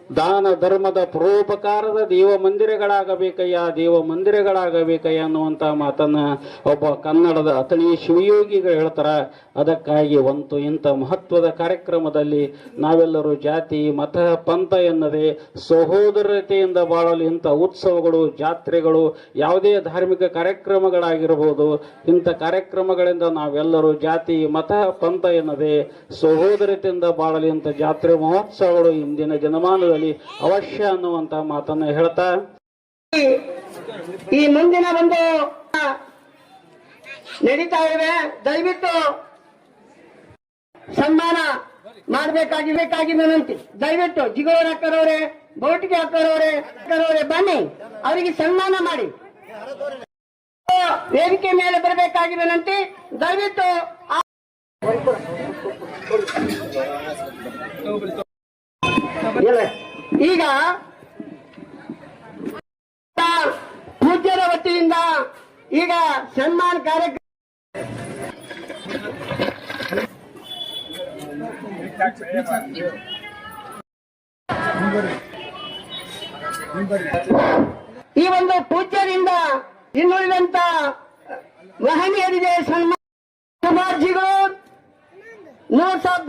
ದಾನ ಧರ್ಮದ ಪರೋಪಕಾರದ ದೇವ ಮಂದಿರಗಳಾಗಬೇಕಯ್ಯ ದೇವ ಮಂದಿರಗಳಾಗಬೇಕಯ್ಯ ಅನ್ನುವಂಥ ಮಾತನ್ನ ಒಬ್ಬ ಕನ್ನಡದ ಅತಣಿ ಶಿವಯೋಗಿಗಳು ಹೇಳ್ತಾರ. ಅದಕ್ಕಾಗಿ ಒಂದು ಇಂಥ ಮಹತ್ವದ ಕಾರ್ಯಕ್ರಮದಲ್ಲಿ ನಾವೆಲ್ಲರೂ ಜಾತಿ, ಮತ, ಪಂಥ ಎನ್ನದೆ ಸಹೋದರತೆಯಿಂದ ಬಾಳಲು ಇಂಥ ಉತ್ಸವಗಳು, ಜಾತ್ರೆಗಳು ಯಾವುದೇ ಧಾರ್ಮಿಕ ಕಾರ್ಯಕ್ರಮಗಳಾಗಿರಬಹುದು ಇಂಥ ಕಾರ್ಯಕ್ರಮಗಳಿಂದ ನಾವೆಲ್ಲರೂ ಜಾತಿ, ಮತ, ಪಂಥ ಎನ್ನದೆ ಸಹೋದರತೆಯಿಂದ ಬಾಳಲಿ ಇಂಥ ಜಾತ್ರೆ ಮಹೋತ್ಸವಗಳು ಇಂದಿನ ದಿನಮಾನದಲ್ಲಿ ಅವಶ್ಯ ಅನ್ನುವಂತ ಮಾತನ್ನ ಹೇಳ್ತಾ ಈ ಮುಂದಿನ ಒಂದು ನಡೀತಾ ಇವೆ ದಯವಿಟ್ಟು ಸನ್ಮಾನ ಮಾಡಬೇಕಾಗಿ ಬೇಕಾಗಿ ವಿನಂತಿ. ದಯವಿಟ್ಟು ಜಿಗೋರ್ ಹಾಕೋರವ್ರೆ ಬೋಟಿಗೆ ಹಾಕೋರವ್ರೆ ಹಾಕೋರವ್ರೆ ಬನ್ನಿ. ಅವರಿಗೆ ಸನ್ಮಾನ ಮಾಡಿ. ವೇದಿಕೆ ಮೇಲೆ ಬರಬೇಕಾಗಿ ವಿನಂತಿ. ದಯವಿಟ್ಟು ಇಲ್ಲ. ಈಗ ಪೂಜ್ಯರ ವತಿಯಿಂದ ಈಗ ಸನ್ಮಾನ ಕಾರ್ಯಕ್ರಮ ಈ ಒಂದು ಪೂಜ್ಯರಿಂದ ಇನ್ನುಳಿದಂತ ಮಹನೀಯರಿಗೆ ಸನ್ಮಾನ ಕುಮಾರ್ಜಿಗಳು ನೋ ಸಾಬ್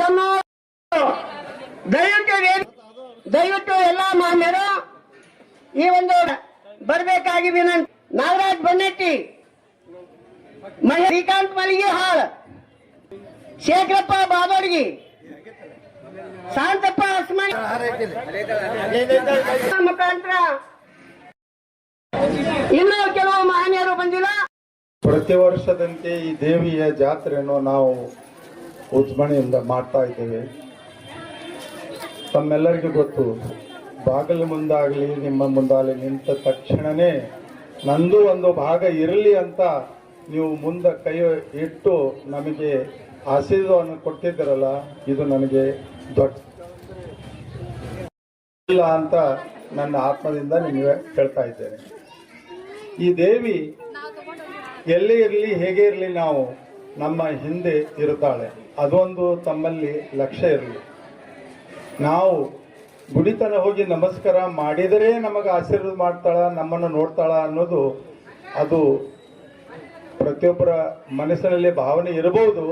ದಯವಿಟ್ಟು ದಯವಿಟ್ಟು ಎಲ್ಲ ಮಾನ್ಯರು, ಈ ಒಂದು ಬರಬೇಕಾಗಿ ವಿನಂತಿ. ನಾಗರಾಜ್ ಬನ್ನೆಟ್ಟಿ ಶ್ರೀಕಾಂತ್ ಮಲಿಗೆ ಹಾಳ್ ಶೇಖರಪ್ಪ ಬಾದೋಡ್ಗಿ, ಶಾಂತಪ್ಪ ಅಸ್ಮಾನಿ ಮುಖಾಂತರ ಇನ್ನೂ ಕೆಲವು ಮಹನೀಯರು ಬಂದಿಲ್ಲ. ಪ್ರತಿ ವರ್ಷದಂತೆ ಈ ದೇವಿಯ ಜಾತ್ರೆಯನ್ನು ನಾವು ಉಜ್ಮಣೆಯಿಂದ ಮಾಡ್ತಾ ಇದ್ದೇವೆ. ತಮ್ಮೆಲ್ಲರಿಗೂ ಗೊತ್ತು, ಬಾಗಿಲ ಮುಂದಾಗಲಿ, ನಿಮ್ಮ ಮುಂದಾಗಲಿ ನಿಂತ ತಕ್ಷಣವೇ ನಂದು ಒಂದು ಭಾಗ ಇರಲಿ ಅಂತ ನೀವು ಮುಂದೆ ಕೈ ಇಟ್ಟು ನಮಗೆ ಆಶೀರ್ವಾದವನ್ನು ಕೊಟ್ಟಿದ್ದೀರಲ್ಲ, ಇದು ನನಗೆ ದೊಡ್ಡ ಇಲ್ಲ ಅಂತ ನನ್ನ ಆತ್ಮದಿಂದ ನಿಮಗೆ ಹೇಳ್ತಾ ಇದ್ದೇನೆ. ಈ ದೇವಿ ಎಲ್ಲೇ ಇರಲಿ, ಹೇಗೆ ಇರಲಿ ನಾವು ನಮ್ಮ ಹಿಂದೆ ಇರುತ್ತಾಳೆ. ಅದೊಂದು ತಮ್ಮಲ್ಲಿ ಲಕ್ಷ್ಯ ಇರಲಿ. ನಾವು ಗುಡಿತನ ಹೋಗಿ ನಮಸ್ಕಾರ ಮಾಡಿದರೆ ನಮಗೆ ಆಶೀರ್ವಾದ ಮಾಡ್ತಾಳ, ನಮ್ಮನ್ನು ನೋಡ್ತಾಳ ಅನ್ನೋದು ಅದು ಪ್ರತಿಯೊಬ್ಬರ ಮನಸ್ಸಿನಲ್ಲಿ ಭಾವನೆ ಇರಬಹುದು.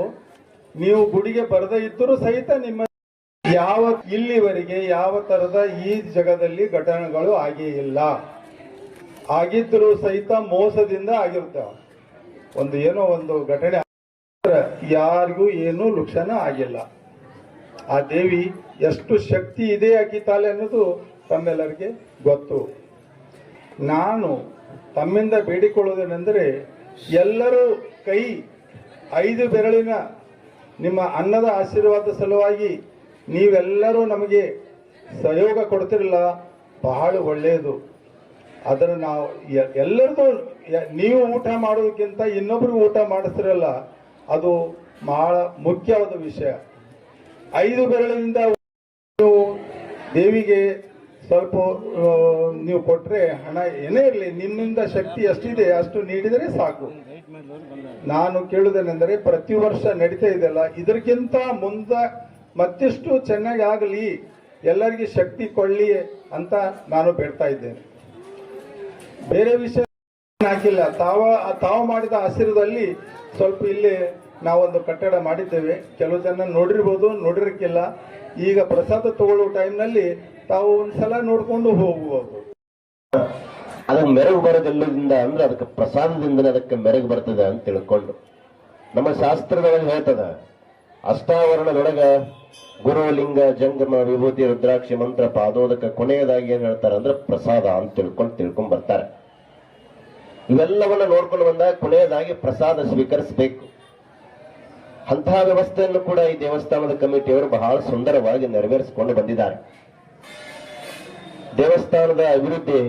ನೀವು ಗುಡಿಗೆ ಬರದೇ ಇದ್ದರೂ ಸಹಿತ ನಿಮ್ಮ ಯಾವ ಇಲ್ಲಿವರೆಗೆ ಯಾವ ತರದ ಈ ಜಗದಲ್ಲಿ ಘಟನೆಗಳು ಆಗೇ ಇಲ್ಲ. ಆಗಿದ್ದರೂ ಸಹಿತ ಮೋಸದಿಂದ ಆಗಿರುತ್ತೆ ಒಂದು ಏನೋ ಒಂದು ಘಟನೆ ಯಾರಿಗೂ ಏನೂ ಲುಕ್ಷಣ ಆಗಿಲ್ಲ. ಆ ದೇವಿ ಎಷ್ಟು ಶಕ್ತಿ ಇದೆ ಆಕಿತಾಳೆ ಅನ್ನೋದು ತಮ್ಮೆಲ್ಲರಿಗೆ ಗೊತ್ತು. ನಾನು ತಮ್ಮಿಂದ ಬೇಡಿಕೊಳ್ಳೋದೇನೆಂದರೆ ಎಲ್ಲರೂ ಕೈ ಐದು ಬೆರಳಿನ ನಿಮ್ಮ ಅನ್ನದ ಆಶೀರ್ವಾದ ಸಲುವಾಗಿ ನೀವೆಲ್ಲರೂ ನಮಗೆ ಸಹಯೋಗ ಕೊಡ್ತಿರಲ್ಲ, ಬಹಳ ಒಳ್ಳೆಯದು. ಅದರ ನಾವು ಎಲ್ಲರದು ನೀವು ಊಟ ಮಾಡೋದಕ್ಕಿಂತ ಇನ್ನೊಬ್ರಿಗೆ ಊಟ ಮಾಡಿಸ್ತಿರಲ್ಲ, ಅದು ಬಹಳ ಮುಖ್ಯವಾದ ವಿಷಯ. ಐದು ಬೆರಳಿನಿಂದ ದೇವಿಗೆ ಸ್ವಲ್ಪ ನೀವು ಕೊಟ್ರೆ ಹಣ ಏನೇ ಇರಲಿ, ನಿಮ್ಮಿಂದ ಶಕ್ತಿ ಎಷ್ಟಿದೆ ಅಷ್ಟು ನೀಡಿದರೆ ಸಾಕು. ನಾನು ಕೇಳುವುದೇನೆಂದರೆ ಪ್ರತಿ ವರ್ಷ ನಡೀತಾ ಇದೆಯಲ್ಲ, ಇದಕ್ಕಿಂತ ಮುಂದ ಮತ್ತಿಷ್ಟು ಚೆನ್ನಾಗಿ ಆಗಲಿ, ಎಲ್ಲರಿಗೆ ಶಕ್ತಿ ಕೊಳ್ಳಿ ಅಂತ ನಾನು ಬೇಡ್ತಾ ಇದ್ದೇನೆ. ಬೇರೆ ವಿಷಯ ಹಾಕಿಲ್ಲ, ತಾವ, ತಾವು ಮಾಡಿದ ಹಸಿರದಲ್ಲಿ ಸ್ವಲ್ಪ ಇಲ್ಲಿ ನಾವೊಂದು ಕಟ್ಟಡ ಮಾಡಿದ್ದೇವೆ. ಕೆಲವು ಜನ ನೋಡಿರ್ಬೋದು, ನೋಡಿರಕ್ಕಿಲ್ಲ. ಈಗ ಪ್ರಸಾದ ತಗೊಳ್ಳೋ ಟೈಮ್ನಲ್ಲಿ ತಾವು ಒಂದ್ಸಲ ನೋಡ್ಕೊಂಡು ಹೋಗ್ಬೋದು. ಅದಕ್ಕೆ ಮೆರಗು ಬರೋದೆಲ್ಲದಿಂದ ಅಂದ್ರೆ ಅದಕ್ಕೆ ಪ್ರಸಾದದಿಂದಲೇ ಅದಕ್ಕೆ ಮೆರಗು ಬರ್ತದೆ ಅಂತ ತಿಳ್ಕೊಂಡು. ನಮ್ಮ ಶಾಸ್ತ್ರದೊಳಗೆ ಹೇಳ್ತದ, ಅಷ್ಟಾವರಣದೊಳಗ ಗುರು ಲಿಂಗ ಜಂಗಮ, ವಿಭೂತಿ, ರುದ್ರಾಕ್ಷಿ ಮಂತ್ರ, ಪಾದೋದಕ ಕೊನೆಯದಾಗಿ ಏನ್ ಹೇಳ್ತಾರೆ ಅಂದ್ರೆ ಪ್ರಸಾದ ಅಂತ ತಿಳ್ಕೊಂಡು ತಿಳ್ಕೊಂಡ್ ಬರ್ತಾರೆ. ಇವೆಲ್ಲವನ್ನ ನೋಡ್ಕೊಂಡು ಬಂದಾಗ ಕೊನೆಯದಾಗಿ ಪ್ರಸಾದ ಸ್ವೀಕರಿಸಬೇಕು. ಅಂತಹ ವ್ಯವಸ್ಥೆಯನ್ನು ಕೂಡ ಈ ದೇವಸ್ಥಾನದ ಕಮಿಟಿಯವರು ಬಹಳ ಸುಂದರವಾಗಿ ನೆರವೇರಿಸಿಕೊಂಡು ಬಂದಿದ್ದಾರೆ. ದೇವಸ್ಥಾನದ ಅಭಿವೃದ್ಧಿ,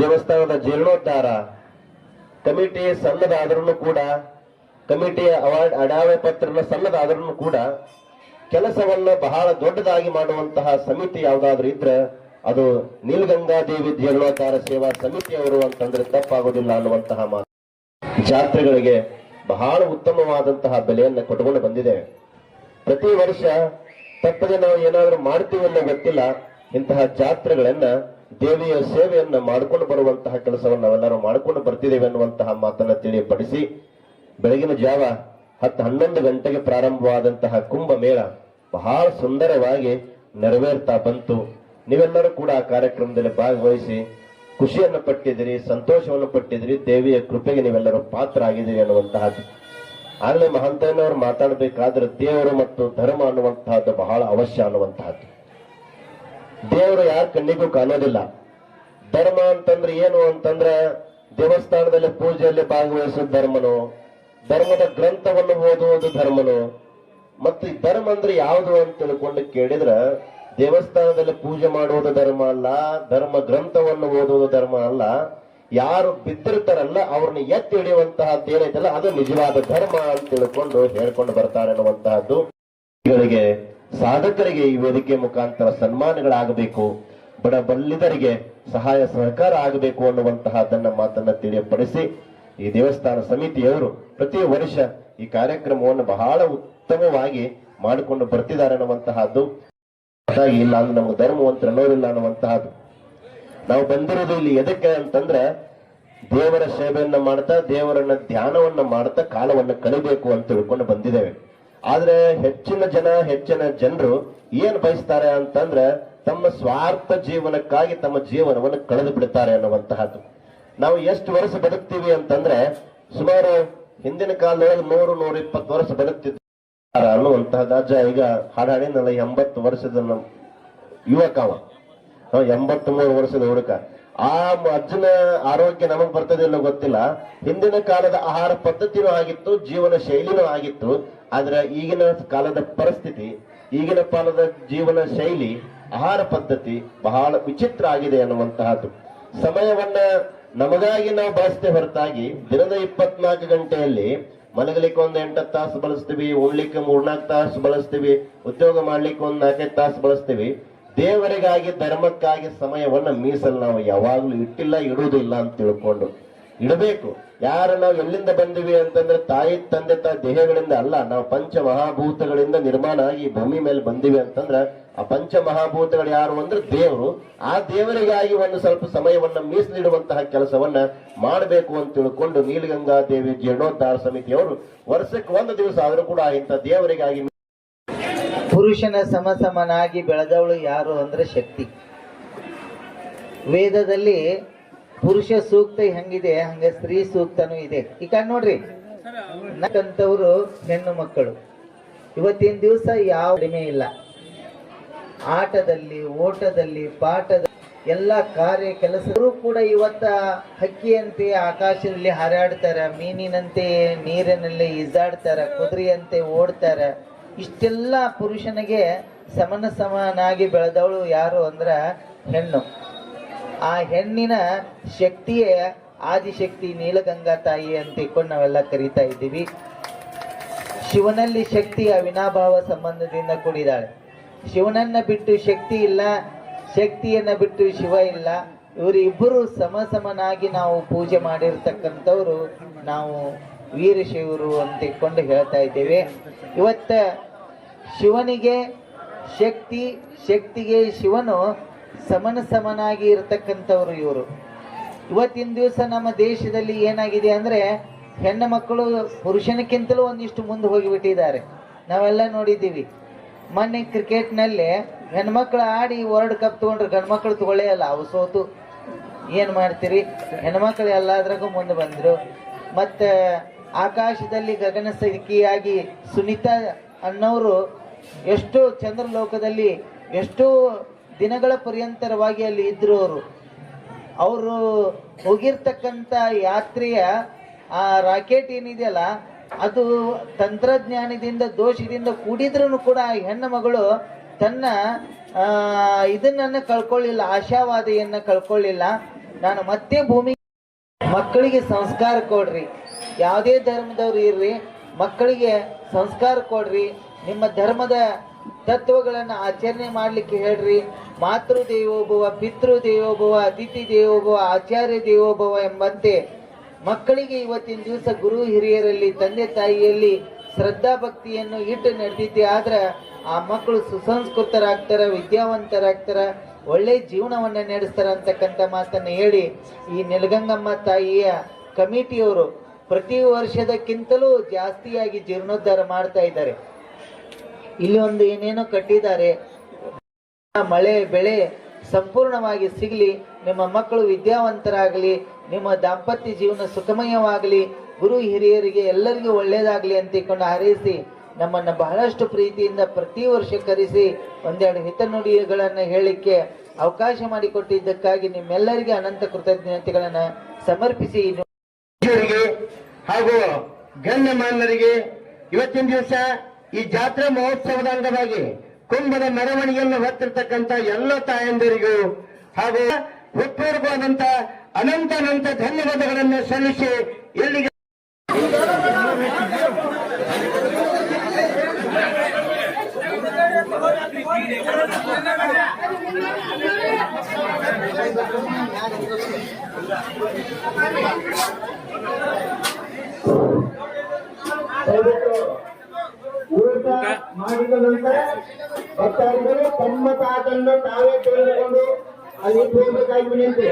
ದೇವಸ್ಥಾನದ ಜೀರ್ಣೋದ್ಧಾರ ಕಮಿಟಿ ಸಣ್ಣದಾದ್ರೂ ಕೂಡ, ಕಮಿಟಿಯ ಅವಾರ್ಡ್ ಅಡಾವೆ ಪತ್ರನ ಸಣ್ಣದಾದ್ರೂ ಕೂಡ ಕೆಲಸವನ್ನು ಬಹಳ ದೊಡ್ಡದಾಗಿ ಮಾಡುವಂತಹ ಸಮಿತಿ ಯಾವುದಾದ್ರೂ ಇದ್ರೆ ಅದು ನೀಲಗಂಗಾದೇವಿ ಜೀರ್ಣೋದ್ಧಾರ ಸೇವಾ ಸಮಿತಿಯವರು ಅಂತಂದ್ರೆ ತಪ್ಪಾಗೋದಿಲ್ಲ ಅನ್ನುವಂತಹ ಮಾತು. ಜಾತ್ರೆಗಳಿಗೆ ಬಹಳ ಉತ್ತಮವಾದಂತಹ ಬೆಲೆಯನ್ನ ಕೊಟ್ಟುಕೊಂಡು ಬಂದಿದ್ದೇವೆ ಪ್ರತಿ ವರ್ಷ ತಪ್ಪದೆ ನಾವು ಏನಾದರೂ ಮಾಡ್ತೀವಿ ಅನ್ನೋ ಗೊತ್ತಿಲ್ಲ. ಇಂತಹ ಜಾತ್ರೆಗಳನ್ನ, ದೇವಿಯ ಸೇವೆಯನ್ನ ಮಾಡಿಕೊಂಡು ಬರುವಂತಹ ಕೆಲಸವನ್ನು ನಾವೆಲ್ಲರೂ ಮಾಡಿಕೊಂಡು ಬರ್ತಿದ್ದೇವೆ ಅನ್ನುವಂತಹ ಮಾತನ್ನ ತಿಳಿಯಪಡಿಸಿ, ಬೆಳಗಿನ ಜಾವ ಹತ್ತು ಹನ್ನೊಂದು ಗಂಟೆಗೆ ಪ್ರಾರಂಭವಾದಂತಹ ಕುಂಭಮೇಳ ಬಹಳ ಸುಂದರವಾಗಿ ನೆರವೇರ್ತಾ ಬಂತು. ನೀವೆಲ್ಲರೂ ಕೂಡ ಆ ಕಾರ್ಯಕ್ರಮದಲ್ಲಿ ಭಾಗವಹಿಸಿ ಖುಷಿಯನ್ನು ಪಟ್ಟಿದ್ದೀರಿ, ಸಂತೋಷವನ್ನು ಪಟ್ಟಿದ್ದೀರಿ, ದೇವಿಯ ಕೃಪೆಗೆ ನೀವೆಲ್ಲರೂ ಪಾತ್ರ ಆಗಿದ್ದೀರಿ ಅನ್ನುವಂತಹದ್ದು ಆಗಲೇ ಮಹಂತಯ್ಯನವರು ಮಾತಾಡಬೇಕಾದ್ರೆ ದೇವರು ಮತ್ತು ಧರ್ಮ ಅನ್ನುವಂತಹದ್ದು ಬಹಳ ಅವಶ್ಯ ಅನ್ನುವಂತಹದ್ದು. ದೇವರು ಯಾರ ಕಣ್ಣಿಗೂ ಕಾಣೋದಿಲ್ಲ. ಧರ್ಮ ಅಂತಂದ್ರೆ ಏನು ಅಂತಂದ್ರೆ ದೇವಸ್ಥಾನದಲ್ಲಿ ಪೂಜೆಯಲ್ಲಿ ಭಾಗವಹಿಸೋದು ಧರ್ಮನು, ಧರ್ಮದ ಗ್ರಂಥವನ್ನು ಓದುವುದು ಧರ್ಮನು, ಮತ್ತು ಧರ್ಮ ಅಂದ್ರೆ ಯಾವುದು ಅಂತ ತಿಳ್ಕೊಂಡು ಕೇಳಿದ್ರ ದೇವಸ್ಥಾನದಲ್ಲಿ ಪೂಜೆ ಮಾಡುವುದು ಧರ್ಮ ಅಲ್ಲ, ಧರ್ಮ ಗ್ರಂಥವನ್ನು ಓದುವುದು ಧರ್ಮ ಅಲ್ಲ, ಯಾರು ಬಿದ್ದಿರ್ತಾರಲ್ಲ ಅವ್ರನ್ನ ಎತ್ತಿ ಹಿಡಿಯುವಂತಹದ್ದು ಏನೈತಲ್ಲ ಅದು ನಿಜವಾದ ಧರ್ಮ ಅಂತ ತಿಳ್ಕೊಂಡು ಹೇಳ್ಕೊಂಡು ಬರ್ತಾರೆ ಅನ್ನುವಂತಹದ್ದು. ಸಾಧಕರಿಗೆ ಈ ವೇದಿಕೆ ಮುಖಾಂತರ ಸನ್ಮಾನಗಳಾಗಬೇಕು, ಬಡ ಬಲ್ಲಿದರಿಗೆ ಸಹಾಯ ಸಹಕಾರ ಆಗಬೇಕು ಅನ್ನುವಂತಹದನ್ನ ಮಾತನ್ನ ತಿಳಿಯಪಡಿಸಿ ಈ ದೇವಸ್ಥಾನ ಸಮಿತಿಯವರು ಪ್ರತಿ ವರ್ಷ ಈ ಕಾರ್ಯಕ್ರಮವನ್ನು ಬಹಳ ಉತ್ತಮವಾಗಿ ಮಾಡಿಕೊಂಡು ಬರ್ತಿದ್ದಾರೆ ಅನ್ನುವಂತಹದ್ದು. ಇಲ್ಲ ಅಂದ್ರೆ ನಮ್ಗೆ ಧರ್ಮವಂತರ ಅನ್ನೋದಿಲ್ಲ ಅನ್ನುವಂತಹದ್ದು. ನಾವು ಬಂದಿರೋದು ಇಲ್ಲಿ ಎದಕ್ಕೆ ಅಂತಂದ್ರೆ ದೇವರ ಸೇವೆಯನ್ನ ಮಾಡ್ತಾ, ದೇವರನ್ನ ಧ್ಯಾನವನ್ನ ಮಾಡ್ತಾ ಕಾಲವನ್ನ ಕಳಿಬೇಕು ಅಂತ ತಿಳ್ಕೊಂಡು ಬಂದಿದ್ದೇವೆ. ಆದ್ರೆ ಹೆಚ್ಚಿನ ಜನ, ಹೆಚ್ಚಿನ ಜನರು ಏನ್ ಬಯಸ್ತಾರೆ ಅಂತಂದ್ರೆ ತಮ್ಮ ಸ್ವಾರ್ಥ ಜೀವನಕ್ಕಾಗಿ ತಮ್ಮ ಜೀವನವನ್ನು ಕಳೆದು ಬಿಡ್ತಾರೆ ಅನ್ನುವಂತಹದ್ದು. ನಾವು ಎಷ್ಟು ವರ್ಷ ಬದುಕ್ತೀವಿ ಅಂತಂದ್ರೆ ಸುಮಾರು ಹಿಂದಿನ ಕಾಲದೊಳಗೆ ನೂರು ನೂರ ಇಪ್ಪತ್ತು ವರ್ಷ ಬದುಕ್ತಿದ್ದ ಅನ್ನುವಂತಹದ್ದು ಅಜ್ಜ ಈಗ ಹಾಡಾಡಿನಲ್ಲ ಎಂಬತ್ತು ವರ್ಷದ ನಮ್ ಯುವಕ ಅವ. ಎಂಬತ್ತ್ ಮೂರು ವರ್ಷದ ಹುಡುಕ ಆ ಅಜ್ಜನ ಆರೋಗ್ಯ ನಮಗ್ ಬರ್ತದಿಲ್ಲ ಗೊತ್ತಿಲ್ಲ. ಹಿಂದಿನ ಕಾಲದ ಆಹಾರ ಪದ್ಧತಿನೂ ಆಗಿತ್ತು, ಜೀವನ ಶೈಲಿನೂ ಆಗಿತ್ತು. ಆದ್ರೆ ಈಗಿನ ಕಾಲದ ಪರಿಸ್ಥಿತಿ, ಈಗಿನ ಕಾಲದ ಜೀವನ ಶೈಲಿ, ಆಹಾರ ಪದ್ಧತಿ ಬಹಳ ವಿಚಿತ್ರ ಆಗಿದೆ ಅನ್ನುವಂತಹದ್ದು. ಸಮಯವನ್ನ ನಮಗಾಗಿ ನಾವು ಬಳಸ್ತೇವೆ ಹೊರತಾಗಿ ದಿನದ ಇಪ್ಪತ್ನಾಲ್ಕು ಗಂಟೆಯಲ್ಲಿ ಮಲಗಲಿಕ್ಕೆ ಒಂದ್ ಎಂಟತ್ತು ತಾಸು ಬಳಸ್ತೀವಿ, ಉಣ್ಲಿಕ್ಕೆ ಮೂರ್ನಾಲ್ಕು ತಾಸು ಬಳಸ್ತೀವಿ, ಉದ್ಯೋಗ ಮಾಡ್ಲಿಕ್ಕೆ ಒಂದು ನಾಲ್ಕೈದು ತಾಸು ಬಳಸ್ತೀವಿ. ದೇವರಿಗಾಗಿ, ಧರ್ಮಕ್ಕಾಗಿ ಸಮಯವನ್ನ ಮೀಸಲು ನಾವು ಯಾವಾಗ್ಲೂ ಇಟ್ಟಿಲ್ಲ, ಇಡುವುದಿಲ್ಲ ಅಂತ ತಿಳ್ಕೊಂಡು. ಇಡಬೇಕು. ಯಾರು ನಾವು ಎಲ್ಲಿಂದ ಬಂದಿವಿ ಅಂತಂದ್ರೆ ತಾಯಿ, ತಂದೆ ತಾಯಿ ದೇಹಗಳಿಂದ ಅಲ್ಲ, ನಾವು ಪಂಚ ಮಹಾಭೂತಗಳಿಂದ ನಿರ್ಮಾಣ ಆಗಿ ಭೂಮಿ ಮೇಲೆ ಬಂದಿವಿ ಅಂತಂದ್ರೆ ಆ ಪಂಚ ಮಹಾಭೂತಗಳು ಯಾರು ಅಂದ್ರೆ ದೇವರು. ಆ ದೇವರಿಗಾಗಿ ಒಂದು ಸ್ವಲ್ಪ ಸಮಯವನ್ನ ಮೀಸಲಿಡುವಂತಹ ಕೆಲಸವನ್ನ ಮಾಡಬೇಕು ಅಂತ ತಿಳ್ಕೊಂಡು ನೀಲಗಂಗಾ ದೇವಿ ಜೀರ್ಣೋದ್ಧಾರ ಸಮಿತಿಯವರು ವರ್ಷಕ್ಕೆ ಒಂದು ದಿವಸ ಆದರೂ ಕೂಡ ಇಂಥ ದೇವರಿಗಾಗಿ ಪುರುಷನ ಸಮಸಮನಾಗಿ ಬೆಳೆದವಳು ಯಾರು ಅಂದ್ರೆ ಶಕ್ತಿ. ವೇದದಲ್ಲಿ ಪುರುಷ ಸೂಕ್ತ ಹೆಂಗಿದೆ, ಹಂಗೆ ಸ್ತ್ರೀ ಸೂಕ್ತನೂ ಇದೆ. ಈಗ ನೋಡ್ರಿ. ನಕ್ಕಂತವ್ರು ಹೆಣ್ಣು ಮಕ್ಕಳು. ಇವತ್ತಿನ ದಿವಸ ಯಾವ ಕಡಿಮೆ ಇಲ್ಲ. ಆಟದಲ್ಲಿ, ಓಟದಲ್ಲಿ, ಪಾಠದ ಎಲ್ಲ ಕಾರ್ಯ ಕೆಲಸರೂ ಕೂಡ ಇವತ್ತ ಹಕ್ಕಿಯಂತೆ ಆಕಾಶದಲ್ಲಿ ಹಾರಾಡ್ತಾರ, ಮೀನಿನಂತೆ ನೀರಿನಲ್ಲಿ ಈಜಾಡ್ತಾರ, ಕುದುರೆಯಂತೆ ಓಡ್ತಾರ. ಇಷ್ಟೆಲ್ಲ ಪುರುಷನಿಗೆ ಸಮನ ಸಮನಾಗಿ ಬೆಳೆದವಳು ಯಾರು ಅಂದ್ರ ಹೆಣ್ಣು. ಆ ಹೆಣ್ಣಿನ ಶಕ್ತಿಯೇ ಆದಿಶಕ್ತಿ ನೀಲಗಂಗಾ ತಾಯಿ ಅಂತ ಇಟ್ಕೊಂಡು ನಾವೆಲ್ಲ ಕರಿತಾ ಇದ್ದೀವಿ. ಶಿವನಲ್ಲಿ ಶಕ್ತಿ ಅವಿನಾಭಾವ ಸಂಬಂಧದಿಂದ ಕೂಡಿದಾಳೆ ಶಿವನನ್ನ ಬಿಟ್ಟು ಶಕ್ತಿ ಇಲ್ಲ, ಶಕ್ತಿಯನ್ನ ಬಿಟ್ಟು ಶಿವ ಇಲ್ಲ. ಇವರಿಬ್ಬರು ಸಮ ಸಮನಾಗಿ ನಾವು ಪೂಜೆ ಮಾಡಿರ್ತಕ್ಕಂಥವ್ರು ನಾವು ವೀರಶೈವರು ಅಂತ ಇಟ್ಕೊಂಡು ಹೇಳ್ತಾ ಇದ್ದೇವೆ. ಇವತ್ತ ಶಿವನಿಗೆ ಶಕ್ತಿ, ಶಕ್ತಿಗೆ ಶಿವನು ಸಮನ ಸಮನಾಗಿ ಇರತಕ್ಕಂಥವ್ರು ಇವರು. ಇವತ್ತಿನ ದಿವಸ ನಮ್ಮ ದೇಶದಲ್ಲಿ ಏನಾಗಿದೆ ಅಂದ್ರೆ ಹೆಣ್ಣು ಮಕ್ಕಳು ಪುರುಷನಕ್ಕಿಂತಲೂ ಒಂದಿಷ್ಟು ಮುಂದೆ ಹೋಗಿಬಿಟ್ಟಿದ್ದಾರೆ. ನಾವೆಲ್ಲ ನೋಡಿದ್ದೀವಿ. ಮೊನ್ನೆ ಕ್ರಿಕೆಟ್ನಲ್ಲಿ ಹೆಣ್ಮಕ್ಳು ಆಡಿ ವರ್ಲ್ಡ್ ಕಪ್ ತಗೊಂಡ್ರೆ ಗಂಡ್ಮಕ್ಳು ತಗೊಳ್ಳೇ ಅಲ್ಲ ಅವು ಸೋತು. ಏನು ಮಾಡ್ತೀರಿ? ಹೆಣ್ಮಕ್ಳು ಎಲ್ಲಾದ್ರಾಗೂ ಮುಂದೆ ಬಂದರು. ಮತ್ತು ಆಕಾಶದಲ್ಲಿ ಗಗನ ಸಖಿಯಾಗಿ ಸುನೀತಾ ಅನ್ನೋರು ಎಷ್ಟು ಚಂದ್ರಲೋಕದಲ್ಲಿ ಎಷ್ಟೋ ದಿನಗಳ ಪರ್ಯಂತರವಾಗಿ ಅಲ್ಲಿ ಇದ್ರು ಅವರು. ಅವರು ಹೋಗಿರ್ತಕ್ಕಂಥ ಯಾತ್ರೆಯ ಆ ರಾಕೆಟ್ ಏನಿದೆಯಲ್ಲ ಅದು ತಂತ್ರಜ್ಞಾನದಿಂದ ದೋಷದಿಂದ ಕೂಡಿದ್ರೂ ಕೂಡ ಆ ಹೆಣ್ಣು ಮಗಳು ತನ್ನ ಇದನ್ನ ಕಳ್ಕೊಳ್ಳಿಲ್ಲ, ಆಶಾವಾದಿಯನ್ನ ಕಳ್ಕೊಳ್ಳಿಲ್ಲ. ನಾನು ಮತ್ತೆ ಭೂಮಿ ಮಕ್ಕಳಿಗೆ ಸಂಸ್ಕಾರ ಕೊಡ್ರಿ. ಯಾವುದೇ ಧರ್ಮದವ್ರು ಇರ್ರಿ, ಮಕ್ಕಳಿಗೆ ಸಂಸ್ಕಾರ ಕೊಡ್ರಿ. ನಿಮ್ಮ ಧರ್ಮದ ತತ್ವಗಳನ್ನು ಆಚರಣೆ ಮಾಡಲಿಕ್ಕೆ ಹೇಳ್ರಿ. ಮಾತೃ ದೇವೋಭವ ಪಿತೃ ದೇವೋಭವ ಅತಿಥಿ ದೇವೋಭವ ಆಚಾರ್ಯ ದೇವೋಭವ ಎಂಬಂತೆ ಮಕ್ಕಳಿಗೆ ಇವತ್ತಿನ ದಿವಸ ಗುರು ಹಿರಿಯರಲ್ಲಿ, ತಂದೆ ತಾಯಿಯಲ್ಲಿ ಶ್ರದ್ಧಾ ಭಕ್ತಿಯನ್ನು ಇಟ್ಟು ನಡೆದಿದ್ದೆ. ಆದ್ರೆ ಆ ಮಕ್ಕಳು ಸುಸಂಸ್ಕೃತರಾಗ್ತಾರ, ವಿದ್ಯಾವಂತರಾಗ್ತಾರ, ಒಳ್ಳೆ ಜೀವನವನ್ನ ನಡೆಸ್ತಾರ ಅಂತಕ್ಕಂಥ ಮಾತನ್ನ ಹೇಳಿ ಈ ನೆಲಗಂಗಮ್ಮ ತಾಯಿಯ ಕಮಿಟಿಯವರು ಪ್ರತಿ ವರ್ಷದಕ್ಕಿಂತಲೂ ಜಾಸ್ತಿಯಾಗಿ ಜೀರ್ಣೋದ್ಧಾರ ಮಾಡ್ತಾ ಇದ್ದಾರೆ. ಇಲ್ಲಿ ಒಂದು ಏನೇನೋ ಕಟ್ಟಿದ್ದಾರೆ. ಮಳೆ, ಬೆಳೆ ಸಂಪೂರ್ಣವಾಗಿ ಸಿಗಲಿ, ನಿಮ್ಮ ಮಕ್ಕಳು ವಿದ್ಯಾವಂತರಾಗಲಿ ನಿಮ್ಮ ದಾಂಪತ್ಯ ಜೀವನ ಸುಖಮಯವಾಗಲಿ, ಗುರು ಹಿರಿಯರಿಗೆ ಎಲ್ಲರಿಗೂ ಒಳ್ಳೆಯದಾಗಲಿ ಅಂತ ತಿಳ್ಕೊಂಡು ಹಾರೈಸಿ, ನಮ್ಮನ್ನ ಬಹಳಷ್ಟು ಪ್ರೀತಿಯಿಂದ ಪ್ರತಿ ವರ್ಷ ಕರೆಸಿ, ಒಂದೆರಡು ಹಿತನುಡಿಗಳನ್ನ ಹೇಳಲಿಕ್ಕೆ ಅವಕಾಶ ಮಾಡಿಕೊಟ್ಟಿದ್ದಕ್ಕಾಗಿ ನಿಮ್ಮೆಲ್ಲರಿಗೆ ಅನಂತ ಕೃತಜ್ಞತೆಗಳನ್ನು ಸಮರ್ಪಿಸಿ ಹಾಗೂ ಗಣ್ಯಮಾನ್ಯರಿಗೆ ಇವತ್ತಿನ ದಿವಸ ಈ ಜಾತ್ರಾ ಮಹೋತ್ಸವದ ಅಂಗವಾಗಿ ಕುಂಭದ ಮೆರವಣಿಗೆಯನ್ನು ಹೊತ್ತಿರ್ತಕ್ಕಂಥ ಎಲ್ಲ ತಾಯಂದಿರಿಗೂ ಹಾಗೂ ಹೃತ್ಪೂರ್ವವಾದಂತ ಅನಂತ ಅನಂತ ಧನ್ಯವಾದಗಳನ್ನು ಸಲ್ಲಿಸಿ ಎಲ್ಲಿಗೆ ಊಟ ಮಾಡಿದ ನಂತರ ಭಕ್ತಾದಿಗಳು ತಮ್ಮ ತಾತನ್ನು ತಾವೇ ತೆಗೆದುಕೊಂಡು ಅಲ್ಲಿ ಹೋಗಬೇಕಾಗಿ ವಿನಂತಿ